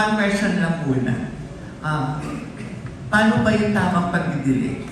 one question lang muna. Ah, paano ba yung tamang pagdidilig?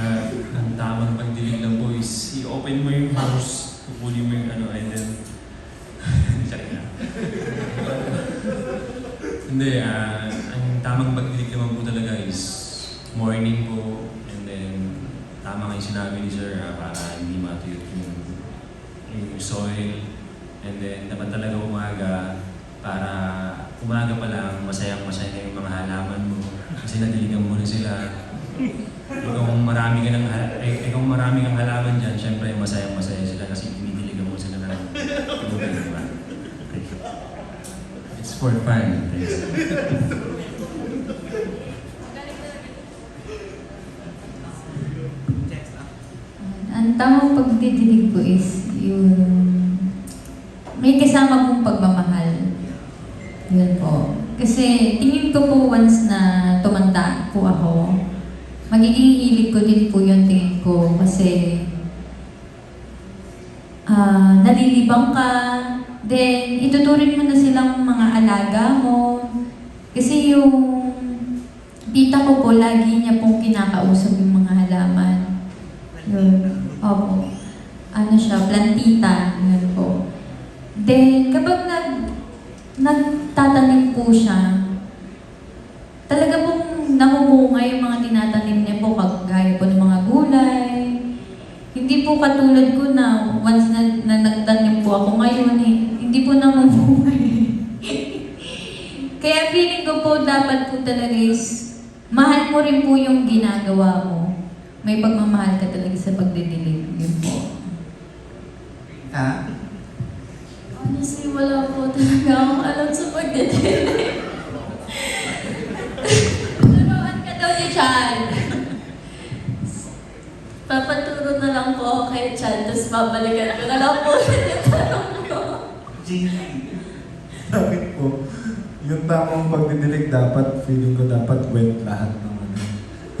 Ah, ang tamang pagdilig lang po is i-open mo yung house, kukunin mo yung ano, and then... Hindi, ah, ang tamang pagdilig naman po talaga is morning po, and then tama nga yung sinabi ni Sir ah, para hindi matuyot yung, yung soil, and then dapat talaga umaga para umaga pa lang masayang masaya yung mga halaman mo. Kasi nadiligan mo na sila. Eh, kung marami ka ng ha- eh, eh, marami kang halaman diyan, syempre masayang masaya sila kasi dinidiligan mo sila ng tubig? It's for fun. Ang tamang pagdidilig po is yung may kasama pong pagmamahal. Yun po. Kasi tingin ko po once na tumanda po ako, magiging hilig ko din po yung tingin ko kasi ah nalilibang ka, then ituturing mo na silang mga alaga mo. Kasi yung tita ko po, lagi niya pong kinakausap yung mga halaman. Yun. Opo. Ano siya, plantita. Yun po. Then, kapag nag, nagtatanim po siya, talaga pong namumunga yung mga tinatanim niya po, kagaya po ng mga gulay. Hindi po katulad ko na once na, na nagtanim po ako ngayon, eh, hindi po namumunga eh. Kaya feeling ko po dapat po talaga is mahal mo rin po yung ginagawa mo. May pagmamahal ka talaga sa pagdidilig. Yun po. Ha? Honestly, wala po talaga akong alam sa pagdidilig. Turuan ka daw ni Chan. Papaturo na lang po ako kay Chad, tapos babalikan ko na lang po yung tanong ko. JP. Bakit po? Yung tamang pagdidilig dapat, feeling ko dapat wet lahat ng ano.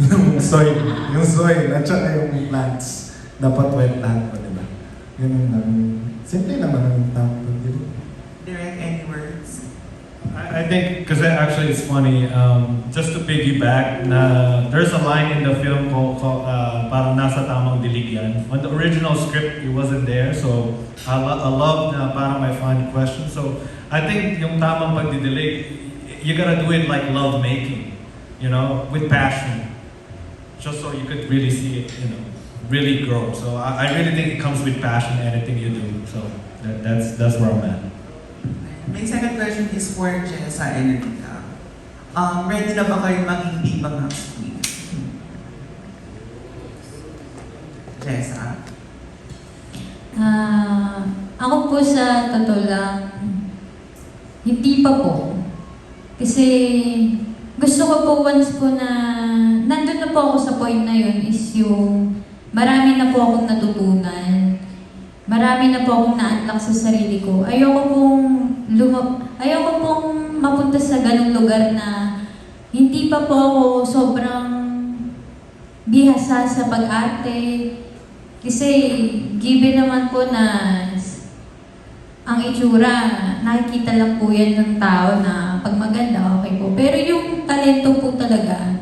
yung soil, yung soil, at saka yung plants. Dapat wet lahat po, di ba? Yun yung um, simple naman ang tamang pagdidilig. I think, because actually it's funny, um, just to piggyback, na there's a line in the film called, called uh, parang nasa tamang. On the original script, it wasn't there, so I, lo- I love na parang may fun question. So I think yung tamang pagdidilig, you gotta do it like love making, you know, with passion. Just so you could really see it, you know, really grow. So I, I really think it comes with passion, anything you do. So that, that's, that's where I'm at. My second question is for Jessa and Anita. Um, ready na ba kayo maging Viva Max Queen? Jessa? Ah, ako po sa totoo lang, hindi pa po. Kasi gusto ko po once po na nandun na po ako sa point na yun is yung marami na po akong natutunan. Marami na po akong na-unlock sa sarili ko. Ayoko pong luma- ayoko pong mapunta sa ganung lugar na hindi pa po ako sobrang bihasa sa pag-arte. Kasi given naman po na ang itsura, nakikita lang po yan ng tao na pag maganda, okay po. Pero yung talento po talaga,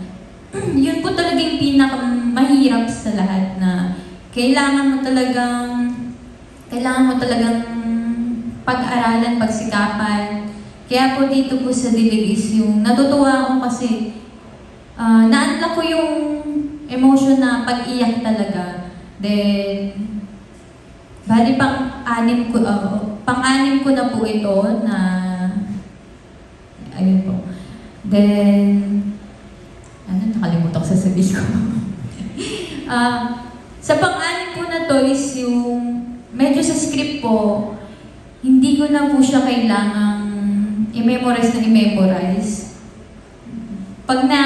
yun po talaga yung pinakamahirap sa lahat na kailangan mo talagang kailangan mo talagang pag-aralan, pagsikapan. Kaya po dito po sa Dilig is yung natutuwa ako kasi ah na-unlock ko yung emotion na pag-iyak talaga. Then, bali pang anim ko, ah, pang anim ko na po ito na, ayun po. Then, ano, nakalimutan ko sasabihin ko. Ah, sa pang-anim po na to is yung, medyo sa script po, hindi ko na po siya kailangang i-memorize na i-memorize. Pag na,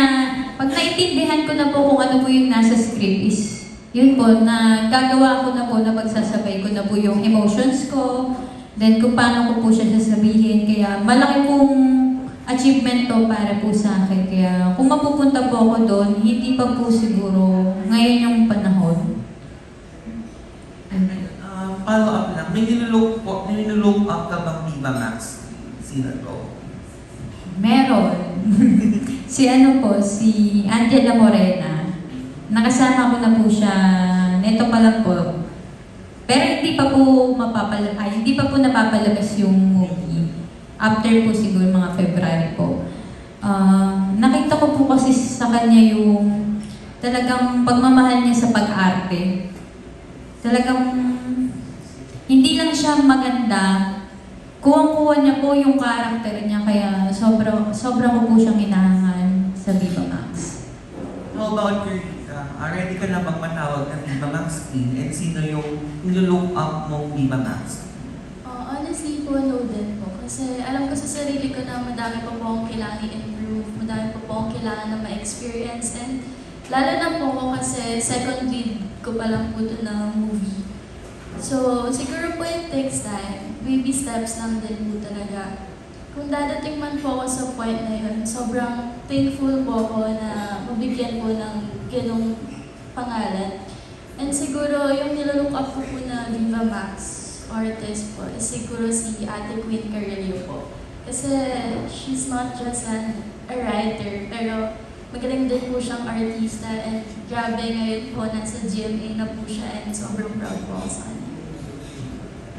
pag naintindihan ko na po kung ano po yung nasa script is, yun po, na gagawa ko na po na pagsasabay ko na po yung emotions ko, then kung paano ko po siya sasabihin. Kaya malaki pong achievement to para po sa akin. Kaya kung mapupunta po ako doon, hindi pa po siguro ngayon yung panahon. Follow up lang, may nilook, po, may nilook up ka bang Viva Max? Sino to? Meron. si ano po, si Angela Morena. Nakasama ko na po siya, neto pa lang po. Pero hindi pa po mapapal hindi pa po napapalabas yung movie. After po siguro mga February po. Ah, nakita ko po kasi sa kanya yung talagang pagmamahal niya sa pag-arte. Talagang siya maganda, kuwang-kuha niya po yung karakter niya kaya sobrang sobrang ko po siyang inahangan sa Viva Max. How about your Rita? Uh, ready ka na bang matawag ng Viva Max Queen? And sino yung nilook up mong Viva Max? Uh, honestly po, no din po. Kasi alam ko sa sarili ko na madami pa po akong kailangan i-improve, madami pa po akong kailangan na ma-experience. And lalo na po ako kasi second lead ko pa lang po ito na movie. So, siguro po it takes time. Baby steps lang din po talaga. Kung dadating man po ako sa point na yun, sobrang thankful po ako na mabigyan po ng ganong pangalan. And siguro yung nilook up ko po na Viva Max artist po is siguro si Ate Queen Carrillo po. Kasi she's not just an, a writer, pero magaling din po siyang artista and grabe ngayon po nasa GMA na po siya and sobrang proud po sa kanya.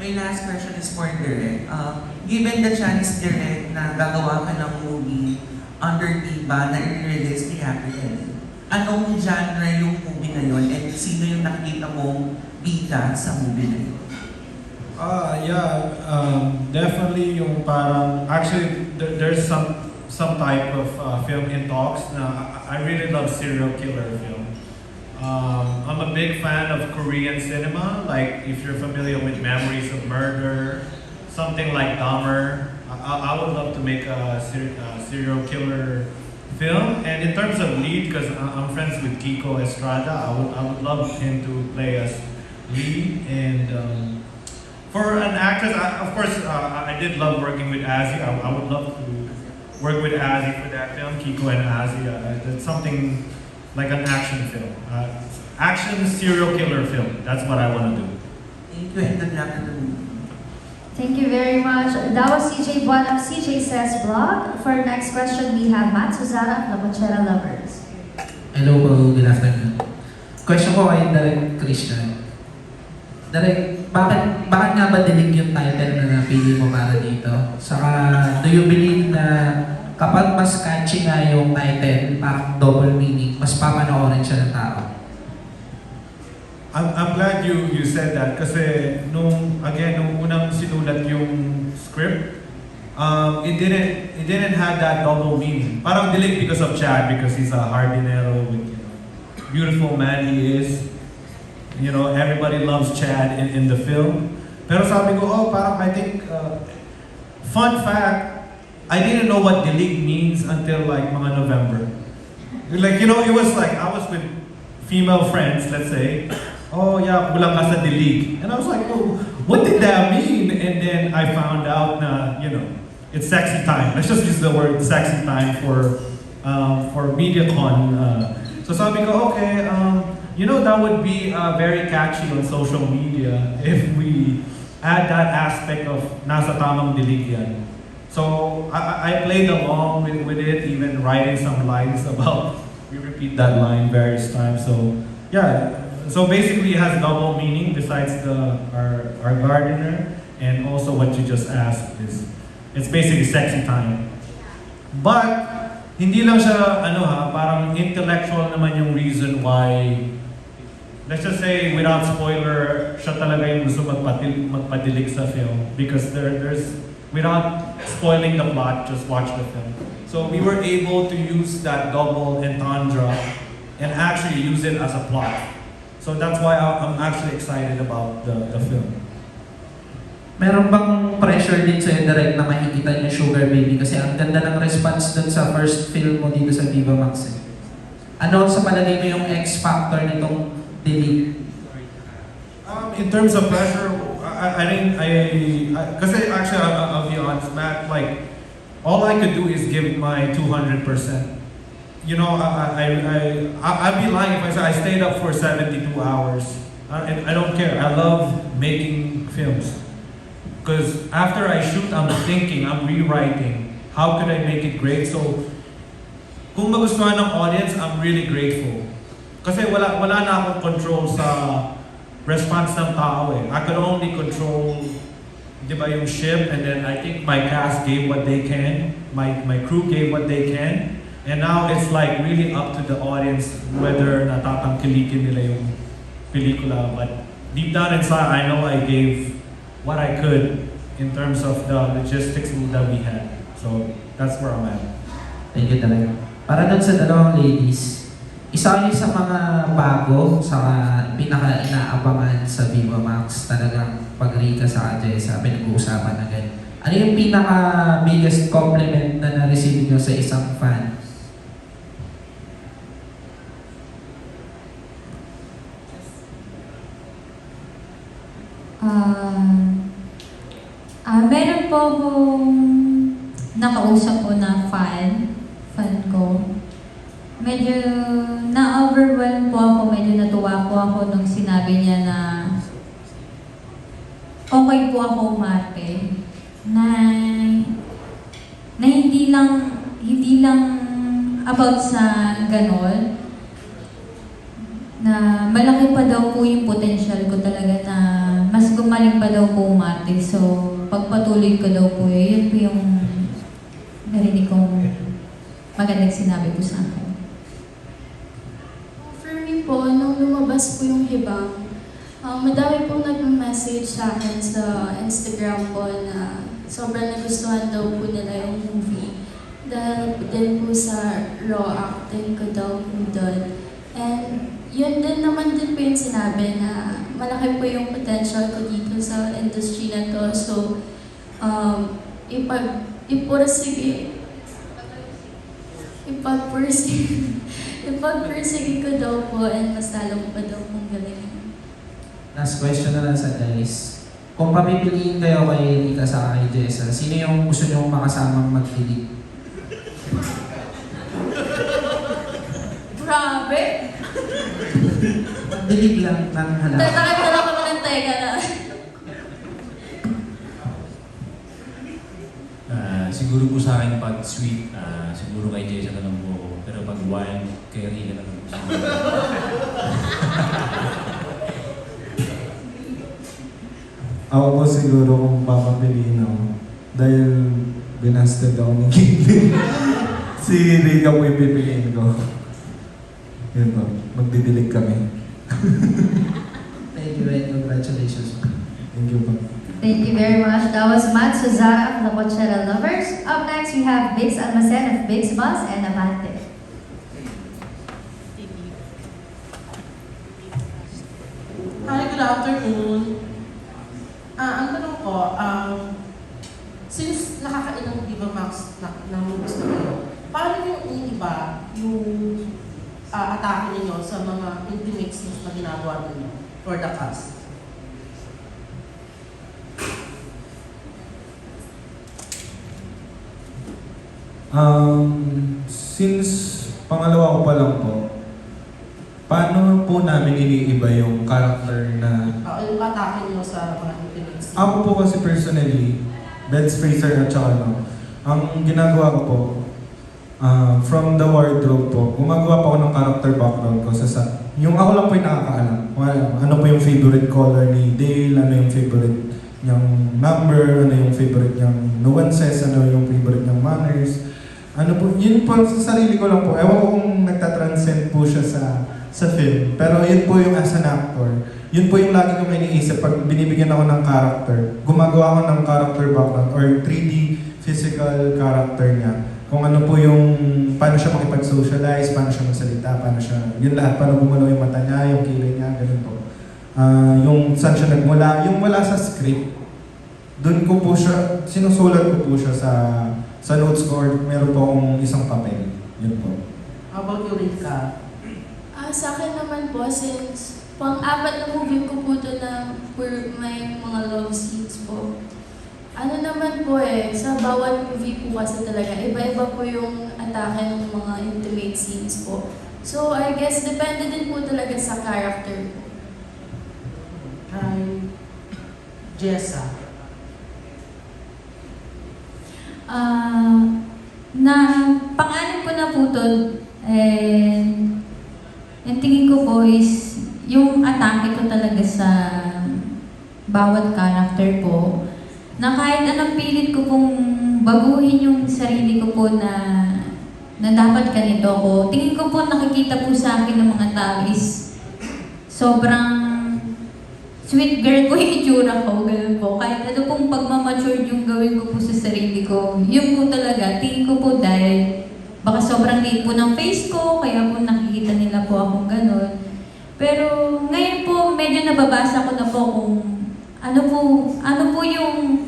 My last question is for Direk. Uh, given the chance, Direk, na gagawa ka ng movie under Viva na i-release theatrically, anong genre yung movie na yun and sino yung nakikita mong bida sa movie na yun? Ah, yeah, um, definitely yung parang, actually, there, there's some some type of uh, film in talks na I really love serial killer film. Um, I'm a big fan of Korean cinema, like if you're familiar with Memories of Murder, something like Dahmer. I, I would love to make a ser- uh, serial killer film. And in terms of lead, because I'm friends with Kiko Estrada, I would, I would love him to play as lead. And um, for an actress, I, of course, uh, I did love working with Azzy. I, I would love to work with Azzy for that film, Kiko and Azzy. Uh, it's something like an action film. Uh, action serial killer film. That's what I want to do. Thank you. Thank you very much. That was CJ Buwan of CJ Says Blog. For our next question, we have Matt Susana of La Cochera Lovers. Hello po, good afternoon. Question ko kay Direk Christian. Direk, bakit, bakit nga ba dilig yung title na napili mo para dito? Saka, do you believe na kapag mas catchy nga yung title, parang double meaning, mas papanoorin siya ng tao? I'm, I'm glad you you said that kasi nung again nung unang sinulat yung script um, it didn't it didn't have that double meaning. Parang dilig because of Chad because he's a hardinero with you know beautiful man he is. You know everybody loves Chad in, in the film. Pero sabi ko oh parang I think uh, fun fact I didn't know what dilig means until like mga November. Like you know it was like I was with female friends let's say oh yeah, kulang ka sa dilig. And I was like, oh, what did that mean? And then I found out na, you know, it's sexy time. Let's just use the word sexy time for um, for MediaCon. Uh, so sabi ko, okay, um, you know, that would be uh, very catchy on social media if we add that aspect of nasa tamang dilig yan. So I, I- played along with, with it, even writing some lines about, we repeat that line various times. So yeah, so basically it has double meaning besides the our, our gardener and also what you just asked is it's basically sexy time. But hindi lang siya ano ha, parang intellectual naman yung reason why let's just say without spoiler, siya talaga yung gusto magpatil, magpadilig sa film because there there's without spoiling the plot, just watch the film. So we were able to use that double entendre and actually use it as a plot. So that's why I- I'm actually excited about the, the film. Meron bang pressure din sa'yo direct na makikita yung Sugar Baby? Kasi ang ganda ng response dun sa first film mo dito sa Viva Max. Eh. Ano sa palagay mo yung X factor nitong dilig? Um, in terms of pressure, I, I didn't, I, because actually, I'll, I'll be honest, Matt, like, all I could do is give my 200%. You know, I, I, I, I, I'd be lying if I said I stayed up for 72 hours and I don't care. I love making films. Because after I shoot, I'm thinking, I'm rewriting. How could I make it great? So, kung magustuhan ng audience, I'm really grateful. Kasi eh, wala, wala na akong control sa response ng tao eh. I could only control, di ba, yung ship and then I think my cast gave what they can. My, my crew gave what they can. And now it's like really up to the audience whether natatangkilikin nila yung pelikula. But deep down inside, I know I gave what I could in terms of the logistics that we had. So that's where I'm at. Thank you talaga. Para dun sa dalawang ladies, isa kayo sa mga bago sa pinaka-inaabangan sa Viva Max talagang pag-rika sa Ajay pinag-uusapan agad. Ano yung pinaka-biggest compliment na na-receive nyo sa isang fan? Ah, ah, meron po akong nakausap po na fan, fan ko. Medyo na-overwhelm po ako, medyo natuwa po ako nung sinabi niya na okay po ako umarte. Na, na hindi lang, hindi lang about sa ganon, na malaki pa daw po yung potential ko talaga na mas gumaling pa daw po umarte. So, pagpatuloy ko daw po yun, yun po yung narinig kong magandang sinabi po sa akin. Me po, nung lumabas po yung hibang, um, madami pong nag-message sa akin sa Instagram po na sobrang nagustuhan daw po nila yung movie. Dahil din po sa raw acting ko daw po doon. And yun din naman din po yung sinabi na malaki po yung potential ko dito sa industry na to. So, um, ipag, ipursige, ipag-pursige, ipag-pursige ko daw po and mas lalo ko pa daw pong galing. Last question na lang sa guys. Kung papipiliin kayo kay Rika sa kay Jessa, sino yung gusto nyo makasamang magdilig? Grabe! Magdilig lang ng halak. Tatakip na lang kami ng teka na. Ah, siguro po sa akin pag sweet, ah, siguro kay Jason na lang po ako. Pero pag wild, Rina na lang po siguro. Ako po siguro kung papapiliin ako. Dahil binasted ako ng Kingpin. si Rika po yung pipiliin ko. Yun po, magdidilig kami. Thank you and congratulations. Thank you po. Thank you very much. That was Matt Suzara of La Bochera Lovers. Up next, we have Biggs Almacen of Biggs Bus and Avante. Good afternoon. Ah, ang tanong ko, um, since nakakailang Viva Max na, na movies na kayo, paano yung iba yung ah, atake ninyo sa mga intimate scenes na ginagawa ninyo for the cast? Um, since pangalawa ko pa lang po, po namin iniiba yung character na Ah, yung atake ninyo sa mga? Ako po kasi personally, bed spacer at saka ano, ang ginagawa ko po, ah, from the wardrobe po, gumagawa po ako ng character background ko sa sa yung ako lang po yung nakakaalam. Ano, ano po yung favorite color ni Dale, ano yung favorite niyang number, ano yung favorite niyang nuances, ano yung favorite niyang manners. Ano po, yun po sa sarili ko lang po. Ewan ko kung nagtatranscend po siya sa sa film. Pero yun po yung as an actor. Yun po yung lagi ko may iniisip pag binibigyan ako ng character. Gumagawa ako ng character background or 3D physical character niya. Kung ano po yung, paano siya makipag-socialize, paano siya magsalita, paano siya, yun lahat, paano gumalaw yung mata niya, yung kilay niya, ganun po. Ah, yung saan siya nagmula, yung wala sa script, doon ko po siya, sinusulat ko po siya sa sa notes ko or meron po akong isang papel. Yun po. How about you, Rika? Ah, sa akin naman po, since pang-apat na movie ko po ito na pur- may mga love scenes po. Ano naman po eh, sa bawat movie po kasi talaga, iba-iba po yung atake ng mga intimate scenes po. So, I guess, depende din po talaga sa character po. kay Jessa? Ah, na pangalan ko na po to, and yung tingin ko po is yung atake ko talaga sa bawat character po, na kahit anong pilit ko pong baguhin yung sarili ko po na na dapat ganito ko. Tingin ko po nakikita po sa akin ng mga tao is sobrang sweet girl ko yung itsura ko, ganun po. Kahit ano pong pagmamature yung gawin ko po sa sarili ko, yun po talaga, tingin ko po dahil baka sobrang liit po ng face ko, kaya po nakikita nila po akong ganun. Pero ngayon po, medyo nababasa ko na po kung ano po, ano po yung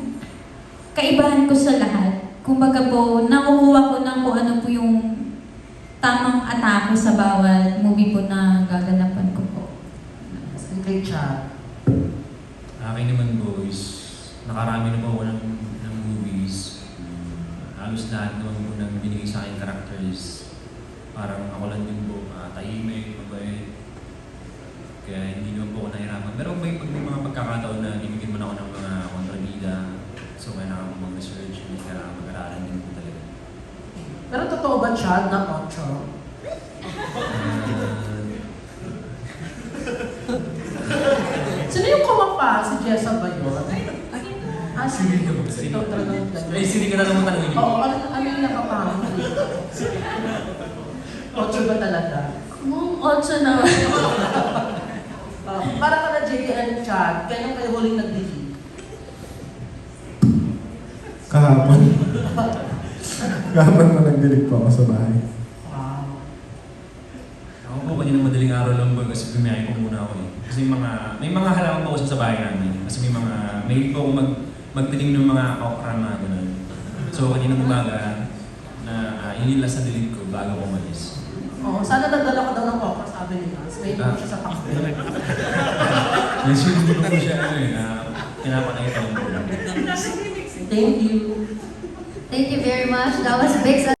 kaibahan ko sa lahat. Kumbaga po, nakukuha ko na kung ano po yung tamang atake sa bawat movie po na gaganapan ko po. And kay Chad? Akin naman boys, nakarami na po ako ng, ng movies. Um, halos lahat naman po ng binigay sa akin characters. Parang ako lang din po, uh, tahimik, mabait. Kaya hindi naman po ako nahirapan. Pero may, pag may mga pagkakataon na ibigin mo na ako ng mga kontrabida, so kailangan ko mag-research, may kailangan mag-aralan din po talaga. Pero ba, Chad, na Ocho? Sino yung kumapa? Si Jessa ba yun? Ah, si Ikaw talaga yung Ay, sindi ka na naman talaga yun. Oo, ano, ano yung nakapangit dito? Ocho ba talaga? Kung otso naman. Ah, para ka na JDN Chad, kailan kayo huling nag-delete? Kahapon. Kahapon pa nagdilig po ako sa bahay. Wow. Ako po kanina madaling araw lang po kasi bumiyahe po muna ako eh. Kasi may mga, may mga halaman po kasi sa bahay namin. Kasi may mga, may po ako mag, magtiling ng mga okra na gano'n. So kanina umaga, na uh, inilas sa dilig ko bago ako umalis. Oo, sana nagdala ko daw ng okra, sabi nila. May mo siya sa pakbel. Nasunod ko po siya ano eh, na pinapakita ko. Thank you. Thank you very much. That was big